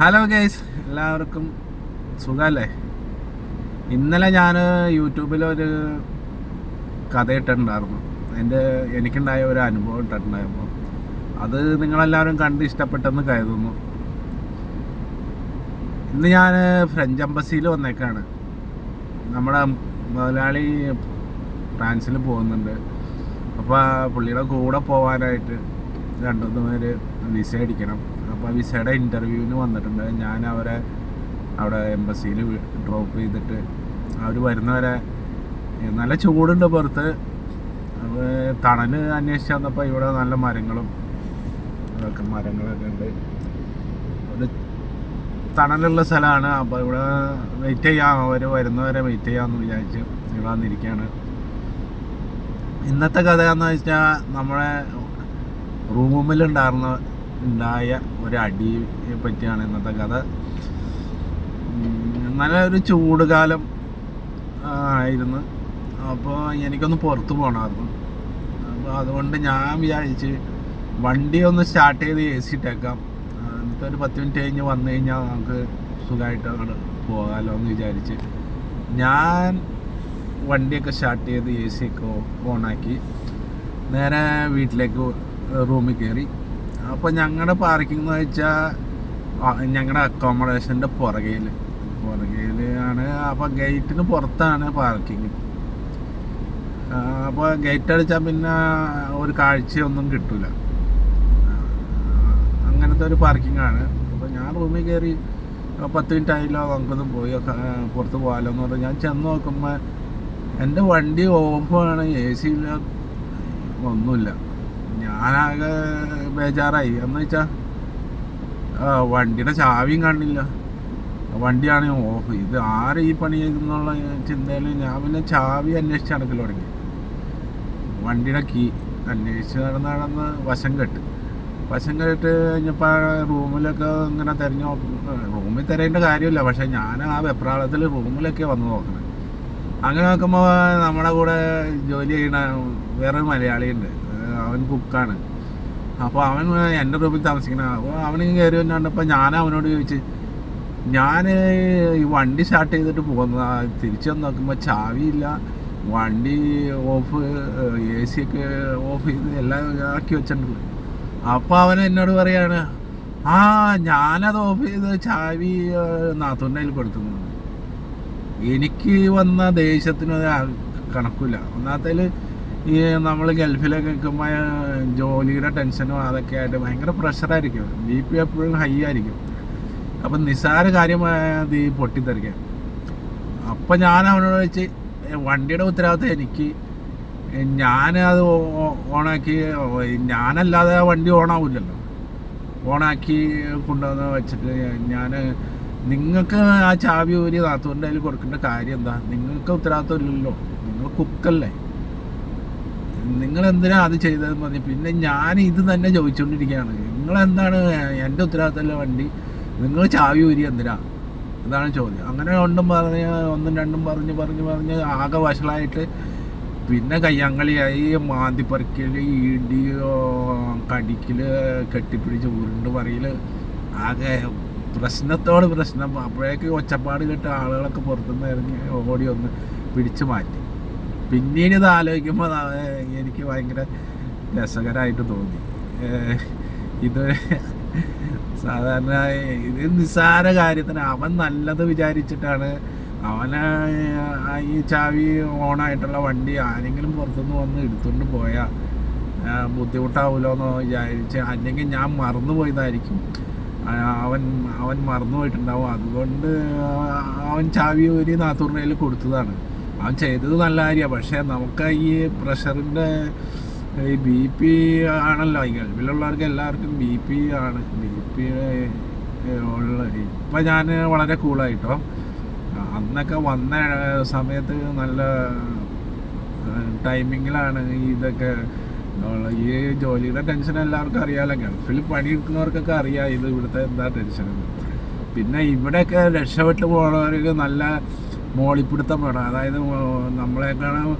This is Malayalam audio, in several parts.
ഹലോ ഗൈസ് എല്ലാവർക്കും സുഖമല്ലേ ഇന്നലെ ഞാൻ യൂട്യൂബിലൊരു കഥ ഇട്ടിട്ടുണ്ടായിരുന്നു എന്റെ എനിക്കുണ്ടായ ഒരു അനുഭവം ഇട്ടിട്ടുണ്ടായിരുന്നു. അത് നിങ്ങളെല്ലാവരും കണ്ട് ഇഷ്ടപ്പെട്ടെന്ന് കരുതുന്നു. ഇന്ന് ഞാൻ ഫ്രഞ്ച് എംബസിയിൽ വന്നേക്കാണ്. നമ്മുടെ മുതലാളി ഫ്രാൻസിൽ പോകുന്നുണ്ട്. അപ്പോൾ പുള്ളിയുടെ കൂടെ പോകാനായിട്ട് രണ്ടുമൂന്ന് പേര് വിസ അടിക്കണം. അപ്പോൾ വിസയുടെ ഇന്റർവ്യൂവിന് വന്നിട്ടുണ്ട്. ഞാൻ അവരെ അവിടെ എംബസിയിൽ ഡ്രോപ്പ് ചെയ്തിട്ട് അവർ വരുന്നവരെ നല്ല ചൂടുണ്ട് പുറത്ത്. അപ്പോൾ തണൽ അന്വേഷിച്ച് വന്നപ്പോൾ ഇവിടെ നല്ല മരങ്ങളും അതൊക്കെ മരങ്ങളൊക്കെ ഉണ്ട്. ഒരു തണലുള്ള സ്ഥലമാണ് അപ്പോൾ ഇവിടെ വെയിറ്റ് ചെയ്യാം. അവർ വരുന്നവരെ വെയിറ്റ് ചെയ്യാമെന്ന് വിചാരിച്ച് ഇവിടെ വന്നിരിക്കുകയാണ് ഇന്നത്തെ കഥ വെച്ചാൽ നമ്മുടെ റൂമിലുണ്ടായിരുന്ന ഉണ്ടായ ഒരു അടിയെ പറ്റിയാണ് ഇന്നത്തെ കഥ. നല്ലൊരു ചൂട് കാലം ആയിരുന്നു. അപ്പോൾ എനിക്കൊന്ന് പുറത്ത് പോകണമായിരുന്നു അപ്പോൾ അതുകൊണ്ട് ഞാൻ വിചാരിച്ച് വണ്ടി ഒന്ന് സ്റ്റാർട്ട് ചെയ്ത് എ സി ഇട്ടേക്കാം. എന്നിട്ട് ഒരു പത്ത് മിനിറ്റ് കഴിഞ്ഞ് വന്നു കഴിഞ്ഞാൽ നമുക്ക് സുഖമായിട്ട് അങ്ങോട്ട് പോകാമല്ലോ എന്ന് വിചാരിച്ച് ഞാൻ വണ്ടിയൊക്കെ സ്റ്റാർട്ട് ചെയ്ത് എ സി ഒക്കെ ഓണാക്കി. നേരെ വീട്ടിലേക്ക് റൂമിൽ കയറി. അപ്പോൾ ഞങ്ങളുടെ പാർക്കിംഗ് എന്ന് വെച്ചാൽ ഞങ്ങളുടെ അക്കോമഡേഷന്റെ പുറകയിൽ പുറകയിൽ ആണ് അപ്പോൾ ഗേറ്റിന് പുറത്താണ് പാർക്കിംഗ് അപ്പോൾ ഗേറ്റ് അടിച്ചാൽ പിന്നെ ഒരു കാഴ്ചയൊന്നും കിട്ടില്ല അങ്ങനത്തെ ഒരു പാർക്കിംഗ് ആണ്. അപ്പോൾ ഞാൻ റൂമിൽ കയറി പത്ത് മിനിറ്റ് ആയില്ല നമുക്കൊന്ന് പോയി പുറത്ത് പോകാമല്ലോ എന്ന് പറഞ്ഞാൽ ഞാൻ ചെന്ന് നോക്കുമ്പോൾ എന്റെ വണ്ടി ഓഫാണ് എ സി ഇല്ല ഒന്നുമില്ല. ഞാനാകെ ബേജാറായി. എന്ന് വെച്ചാൽ വണ്ടിയുടെ ചാവിയും കണ്ടില്ല വണ്ടിയാണ് ഓഫ് ഇത് ആരെ ഈ പണി ചെയ്തെന്നുള്ള ചിന്തയിൽ ഞാൻ പിന്നെ ചാവി അന്വേഷിച്ച് നടക്കൽ തുടങ്ങി. വണ്ടിയുടെ കീ അന്വേഷിച്ച് നടന്ന് നടന്ന് വശം കെട്ട്. വശം കെട്ട് കഴിഞ്ഞപ്പോൾ റൂമിലൊക്കെ ഇങ്ങനെ തിരഞ്ഞു റൂമിൽ തിരയേണ്ട കാര്യമില്ല. പക്ഷേ ഞാൻ ആ വെപ്രാളത്തിൽ റൂമിലൊക്കെ വന്ന് നോക്കണം. അങ്ങനെ നോക്കുമ്പോൾ നമ്മുടെ കൂടെ ജോലി ചെയ്യണ വേറൊരു മലയാളിയുണ്ട്. അവൻ കുക്കാണ്. അപ്പോൾ അവൻ എന്റെ റൂമിൽ താമസിക്കണം. അപ്പോൾ അവനും കയറി വന്നുകൊണ്ടപ്പോൾ ഞാൻ അവനോട് ചോദിച്ച് ഞാൻ ഈ വണ്ടി സ്റ്റാർട്ട് ചെയ്തിട്ട് പോകുന്നതാ. തിരിച്ചു വന്ന് നോക്കുമ്പോൾ ചാവിയില്ല. വണ്ടി ഓഫ് എ സി ഒക്കെ ഓഫ് ചെയ്ത് എല്ലാം ആക്കി വെച്ചിട്ടുണ്ട്. അപ്പോൾ അവൻ എന്നോട് പറയാണ് ആ ഞാനത് ഓഫ് ചെയ്ത് ചാവി നാത്തൂന്റെ കയ്യിൽ കൊടുക്കുന്നു എനിക്ക് വന്ന ദേഷ്യത്തിനത് കണക്കില്ല. ഒന്നാമത്തേൽ ഈ നമ്മൾ ഗൾഫിലൊക്കെ നിൽക്കുമ്പോൾ ജോലിയുടെ ടെൻഷനും അതൊക്കെ ആയിട്ട് ഭയങ്കര പ്രഷറായിരിക്കും ബി പി എപ്പോഴും ഹൈ ആയിരിക്കും. അപ്പം നിസ്സാര കാര്യമായത് ഈ പൊട്ടിത്തെറിക്കാൻ. അപ്പം ഞാൻ അവനോട് വെച്ച് വണ്ടിയുടെ ഉത്തരവാദിത്തം എനിക്ക്. ഞാൻ അത് ഓണാക്കി ഞാനല്ലാതെ ആ വണ്ടി ഓണാവില്ലല്ലോ. ഓണാക്കി കൊണ്ടുവന്ന് വെച്ചിട്ട് ഞാൻ നിങ്ങൾക്ക് ആ ചാവി ഊരി നാത്തൂന്റെ കയ്യിൽ കൊടുക്കേണ്ട കാര്യം എന്താ? നിങ്ങൾക്ക് ഉത്തരവാദിത്വം ഇല്ലല്ലോ. നിങ്ങൾ കുക്കല്ലേ നിങ്ങൾ എന്തിനാ അത് ചെയ്തത് മതി പിന്നെ ഞാൻ ഇത് തന്നെ ചോദിച്ചുകൊണ്ടിരിക്കുകയാണ് നിങ്ങൾ എന്താണ് എന്റെ ഉത്തരവാദിത്തമല്ല വണ്ടി? നിങ്ങൾ ചാവി ഊരി എന്തിനാ? ഇതാണ് ചോദ്യം. അങ്ങനെ ഒന്നും പറഞ്ഞ് ഒന്നും രണ്ടും പറഞ്ഞ് പറഞ്ഞ് പറഞ്ഞ് ആകെ വഷളായിട്ട് പിന്നെ കയ്യാങ്കളിയായി മാന്തിപ്പറിക്കൽ ഈടി കടിക്കൽ കെട്ടിപ്പിടിച്ച് ഉരുണ്ട് പറയൽ ആകെ പ്രശ്നത്തോട് പ്രശ്നം. അപ്പോഴേക്ക് ഒച്ചപ്പാട് കേട്ട് ആളുകളൊക്കെ പുറത്തുനിന്ന് ഇറങ്ങി ഓടി ഒന്ന് പിടിച്ചു മാറ്റി. പിന്നീട് ഇത് ആലോചിക്കുമ്പോൾ എനിക്ക് ഭയങ്കര രസകരമായിട്ട് തോന്നി. ഇത് സാധാരണ ഇത് നിസ്സാര കാര്യത്തിന് അവൻ നല്ലത് വിചാരിച്ചിട്ടാണ് അവന് ഈ ചാവി ഓണായിട്ടുള്ള വണ്ടി ആരെങ്കിലും പുറത്തുനിന്ന് വന്ന് എടുത്തുകൊണ്ട് പോയാൽ ബുദ്ധിമുട്ടാവുമല്ലോ എന്ന് വിചാരിച്ച് അല്ലെങ്കിൽ ഞാൻ മറന്നു പോയതായിരിക്കും. അവൻ അവൻ മറന്നു പോയിട്ടുണ്ടാവും. അതുകൊണ്ട് അവൻ ചാവി ഒരു നാത്തൂർ കയ്യിൽ കൊടുത്തതാണ്. അവൻ ചെയ്തത് നല്ല കാര്യമാണ്. പക്ഷേ നമുക്ക് ഈ പ്രഷറിന്റെ ഈ ബി പി ആണല്ലോ ഈ ഗൾഫിലുള്ളവർക്ക് എല്ലാവർക്കും ബി പി ആണ്. ബി പി ഉള്ള ഇപ്പം ഞാൻ വളരെ കൂളായിട്ടോ. അന്നൊക്കെ വന്ന സമയത്ത് നല്ല ടൈമിങ്ങിലാണ് ഇതൊക്കെ ഈ ജോലിയുടെ ടെൻഷൻ എല്ലാവർക്കും അറിയാമല്ലോ ഗൾഫിൽ പണിയെടുക്കുന്നവർക്കൊക്കെ അറിയാം ഇത് ഇവിടുത്തെ എന്താ ടെൻഷൻ പിന്നെ ഇവിടെയൊക്കെ രക്ഷപ്പെട്ട് പോകുന്നവർക്ക് നല്ല മോളിപ്പിടുത്തം വേണം. അതായത് നമ്മളെക്കാളും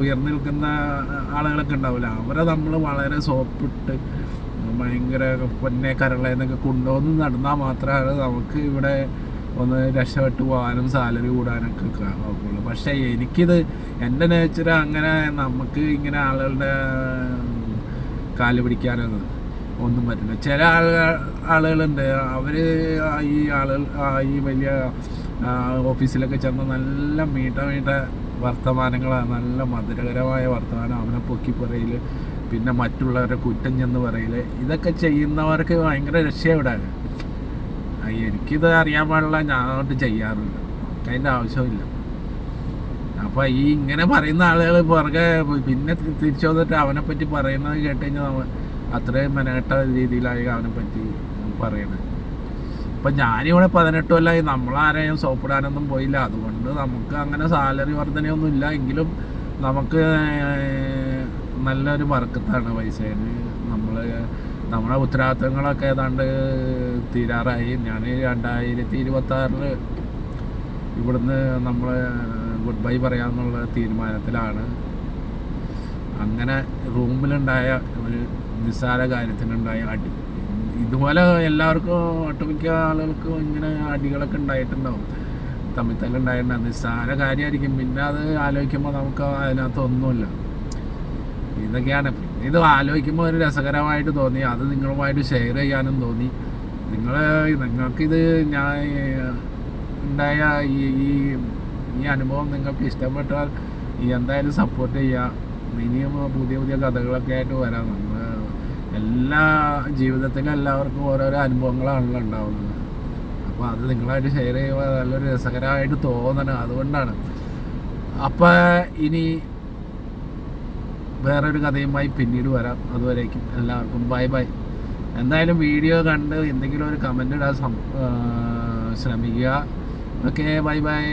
ഉയർന്നു നിൽക്കുന്ന ആളുകളൊക്കെ ഉണ്ടാവില്ല. അവരെ നമ്മൾ വളരെ സോപ്പിട്ട് ഭയങ്കര പൊന്നെ കരളെന്നൊക്കെ കൊണ്ടുവന്ന് നടന്നാൽ മാത്രമാണ് നമുക്ക് ഇവിടെ ഒന്ന് രക്ഷപ്പെട്ട് പോകാനും സാലറി കൂടാനൊക്കെ നോക്കുള്ളൂ പക്ഷേ എനിക്കിത് എന്റെ നേച്ചർ അങ്ങനെ നമുക്ക് ഇങ്ങനെ ആളുകളുടെ കാൽ പിടിക്കാനൊന്നും ഒന്നും പറ്റില്ല. ചില ആളുകൾ ആളുകളുണ്ട്. അവർ ഈ ആളുകൾ ഈ വലിയ ഓഫീസിലൊക്കെ ചെന്ന് നല്ല മീട്ട മീട്ട വർത്തമാനങ്ങളാണ് നല്ല മധുരകരമായ വർത്തമാനം അവനെ പൊക്കി പറയൽ പിന്നെ മറ്റുള്ളവരെ കുറ്റം ചെന്ന് പറയൽ ഇതൊക്കെ ചെയ്യുന്നവർക്ക് ഭയങ്കര രക്ഷയുടെ എനിക്കിത് അറിയാൻ പാടില്ല ഞാൻ അങ്ങോട്ട് ചെയ്യാറില്ല. അതിന്റെ ആവശ്യമില്ല അപ്പോൾ ഈ ഇങ്ങനെ പറയുന്ന ആളുകൾ പുറകെ പിന്നെ തിരിച്ചു വന്നിട്ട് അവനെ പറ്റി പറയുന്നത് കേട്ട് കഴിഞ്ഞാൽ നമ്മ അത്രയും മെനക്കെട്ട രീതിയിലായി അവനെ പറ്റി പറയണത് ഇപ്പം ഞാനിവിടെ പതിനെട്ട് കൊല്ലമായി നമ്മളാരെയും സോപ്പിടാനൊന്നും പോയില്ല. അതുകൊണ്ട് നമുക്ക് അങ്ങനെ സാലറി വർധനയൊന്നും ഇല്ല എങ്കിലും നമുക്ക് നല്ലൊരു വർക്കത്താണ് പൈസേന് നമ്മൾ നമ്മുടെ ഉത്തരവാദിത്തങ്ങളൊക്കെ ഏതാണ്ട് തീരാറായി. ഞാൻ രണ്ടായിരത്തി ഇരുപത്തി ആറിൽ ഇവിടുന്ന് നമ്മൾ ഗുഡ് ബൈ പറയാമെന്നുള്ള തീരുമാനത്തിലാണ്. അങ്ങനെ റൂമിലുണ്ടായ ഒരു നിസ്സാര കാര്യത്തിനുണ്ടായ അടി. ഇതുപോലെ എല്ലാവർക്കും ഒട്ടുമിക്ക ആളുകൾക്കും ഇങ്ങനെ അടികളൊക്കെ ഉണ്ടായിട്ടുണ്ടാവും. തമ്മിൽ തല്ല് ഉണ്ടായിട്ടുണ്ടാവും നിസ്സാര കാര്യമായിരിക്കും പിന്നെ അത് ആലോചിക്കുമ്പോൾ നമുക്ക് അതിനകത്തൊന്നുമില്ല ഇതൊക്കെയാണ്. പിന്നെ ഇത് ആലോചിക്കുമ്പോൾ ഒരു രസകരമായിട്ട് തോന്നി. അത് നിങ്ങളുമായിട്ട് ഷെയർ ചെയ്യാനും തോന്നി. നിങ്ങൾ നിങ്ങൾക്കിത് ഞാൻ ഉണ്ടായ ഈ ഈ ഈ അനുഭവം നിങ്ങൾക്ക് ഇഷ്ടപ്പെട്ടാൽ എന്തായാലും സപ്പോർട്ട് ചെയ്യുക. ഇനിയും പുതിയ പുതിയ കഥകളൊക്കെ ആയിട്ട് വരാം. നമ്മൾ എല്ലാ ജീവിതത്തിലും എല്ലാവർക്കും ഓരോരോ അനുഭവങ്ങളാണല്ലോ ഉണ്ടാവുന്നത്. അപ്പോൾ അത് നിങ്ങളായിട്ട് ഷെയർ ചെയ്യുമ്പോൾ നല്ലൊരു രസകരമായിട്ട് തോന്നണം. അതുകൊണ്ടാണ്. അപ്പോൾ ഇനി വേറൊരു കഥയുമായി പിന്നീട് വരാം. അതുവരേക്കും എല്ലാവർക്കും ബൈ ബൈ എന്തായാലും വീഡിയോ കണ്ട് എന്തെങ്കിലും ഒരു കമന്റ് ഇടാൻ ശ്രമിക്കുക. Okay bye bye